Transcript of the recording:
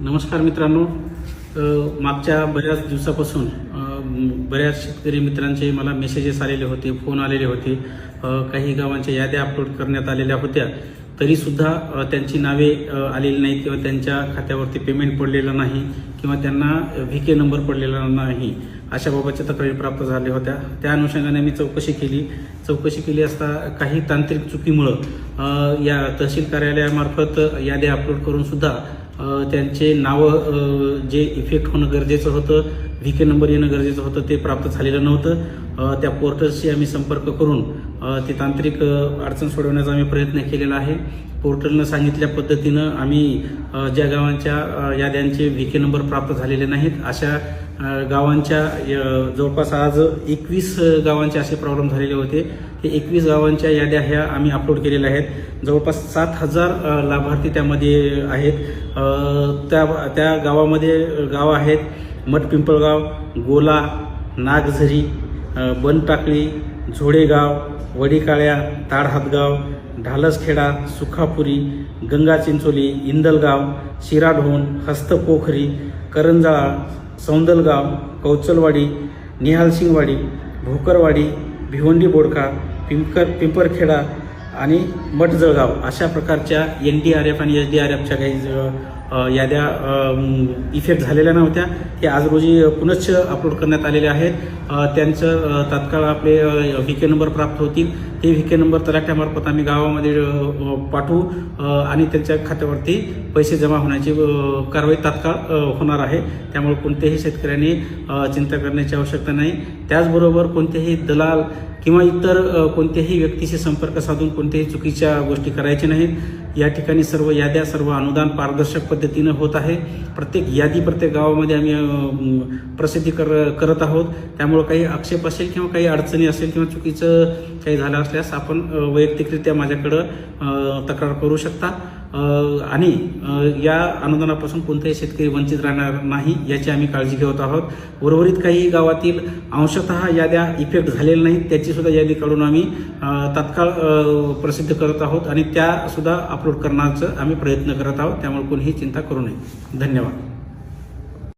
नमस्कार मित्रांनो. मागच्या बऱ्याच दिवसापासून बऱ्याच शेतकरी मित्रांचे मला मेसेजेस आलेले होते फोन आलेले होते. काही गावांच्या याद्या अपलोड करण्यात आलेल्या होत्या. तरीसुद्धा त्यांची नावे आलेली नाहीत किंवा त्यांच्या खात्यावरती पेमेंट पडलेलं नाही किंवा त्यांना व्ही के नंबर पडलेला नाही. अशा बाबतच्या तक्रारी प्राप्त झाल्या होत्या. त्या अनुषंगाने मी चौकशी केली. चौकशी केली असता काही तांत्रिक चुकीमुळं या तहसील कार्यालयामार्फत याद्या अपलोड करूनसुद्धा त्यांचे नावं जे इफेक्ट होणं गरजेचं होतं व्ही के नंबर येणं गरजेचं होतं ते प्राप्त झालेलं नव्हतं. त्या पोर्टलशी आम्ही संपर्क करून ती तांत्रिक अडचण सोडवण्याचा आम्ही प्रयत्न केलेला आहे. पोर्टलनं सांगितल्या पद्धतीनं आम्ही ज्या गावांच्या याद्यांचे व्ही के नंबर प्राप्त झालेले नाहीत अशा गावांच्या जवळपास आज एकवीस गावांचे असे प्रॉब्लेम झालेले होते. ते एकवीस गावांच्या याद्या ह्या आम्ही अपलोड केलेल्या आहेत. जवळपास सात हजार लाभार्थी त्यामध्ये आहेत. त्या त्या गावामध्ये गाव आहेत मठपिंपळगाव गोला नागझरी बनटाकळी झोडेगाव वडीकाळ्या ताडहातगाव ढालसखेडा सुखापुरी गंगा चिंचोली इंदलगाव शिराढोण हस्तपोखरी करंजाळा सौंदलगाव कौचलवाडी निहालसिंगवाडी भोकरवाडी भिवंडी बोडका पिंकर पिंपरखेडा आणि मठजळगाव अशा प्रकारच्या एन डी आर एफ आणि एस डी आर एफच्या काही याद्या इफेक्ट झालेल्या नव्हत्या. ते आज रोजी पुनश्च अपलोड करण्यात आलेले आहेत. त्यांचं तात्काळ आपले व्हीके नंबर प्राप्त होतील. ते व्हीके नंबर तलाठ्यामार्फत आम्ही गावामध्ये पाठवू. आणि त्यांच्या खात्यावरती पैसे जमा होण्याची कारवाई तात्काळ होणार आहे. त्यामुळे कोणत्याही शेतकऱ्यांनी चिंता करण्याची आवश्यकता नाही. त्याचबरोबर कोणतेही दलाल किंवा इतर कोणत्याही व्यक्तीशी संपर्क साधून कोणत्याही चुकीच्या गोष्टी करायच्या नाहीत. या ठिकाणी सर्व याद्या सर्व अनुदान पारदर्शक पद्धतीनं होत आहे. प्रत्येक यादी प्रत्येक गावामध्ये आम्ही प्रसिद्धी कर करत आहोत. त्यामुळं काही आक्षेप असेल किंवा काही अडचणी असेल किंवा चुकीचं काही झालं असल्यास आपण वैयक्तिकरित्या माझ्याकडं तक्रार करू शकता. आणि या अनुदानापासून कोणताही शेतकरी वंचित राहणार नाही याची आम्ही काळजी घेत आहोत. उर्वरित काही गावातील अंशतः याद्या इफेक्ट झालेल्या नाहीत त्याची सुद्धा यादी काढून आम्ही तात्काळ प्रसिद्ध करत आहोत आणि त्यासुद्धा अपलोड करण्याचं आम्ही प्रयत्न करत आहोत. त्यामुळे कोणीही चिंता करू नये. धन्यवाद.